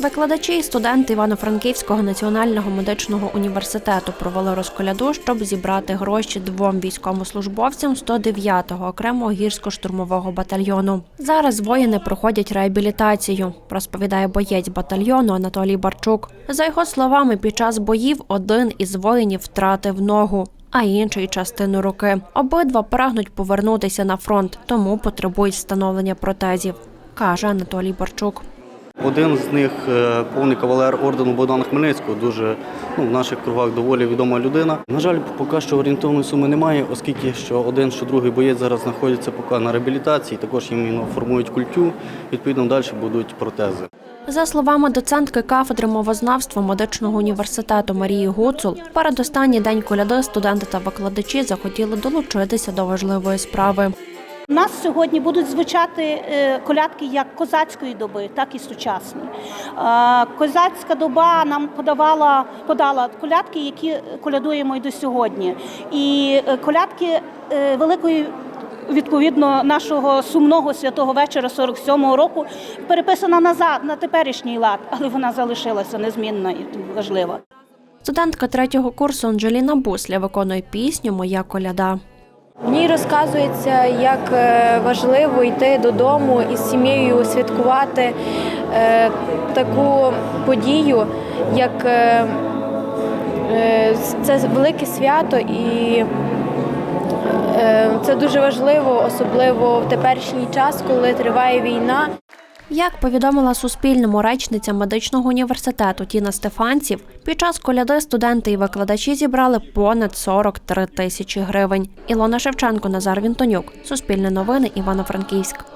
Викладачі і студенти Івано-Франківського національного медичного університету провели розколяду, щоб зібрати гроші двом військовослужбовцям 109-го окремого гірсько-штурмового батальйону. Зараз воїни проходять реабілітацію, розповідає боєць батальйону Анатолій Барчук. За його словами, під час боїв один із воїнів втратив ногу. А інший частину руки. Обидва прагнуть повернутися на фронт, тому потребують встановлення протезів, каже Анатолій Барчук. Один з них е, повний кавалер ордену Богдана Хмельницького, дуже ну, в наших кругах доволі відома людина. На жаль, поки що орієнтовної суми немає, оскільки що один, що другий боєць зараз знаходяться поки на реабілітації, також їм формують культю, відповідно далі будуть протези. За словами доцентки кафедри мовознавства медичного університету Марії Гуцул, передостанній день коляди студенти та викладачі захотіли долучитися до важливої справи. У нас сьогодні будуть звучати е, колядки як козацької доби, так і сучасні. Е, Козацька доба нам подавала подала колядки, які колядуємо і до сьогодні. І е, колядки великої. Відповідно, нашого сумного святого вечора 47-го року переписана назад на теперішній лад, але вона залишилася незмінна і важлива. Студентка третього курсу Анджеліна Бусля виконує пісню Моя коляда. В ній розказується, як е, важливо йти додому із сім'єю святкувати е, таку подію, як е, це велике свято, і це дуже важливо, особливо в теперішній час, коли триває війна. Як повідомила Суспільному речниця медичного університету Тіна Стефанців, під час коляди студенти і викладачі зібрали понад 43 тисячі гривень. Ілона Шевченко, Назар Вінтонюк. Суспільне новини, Івано-Франківськ.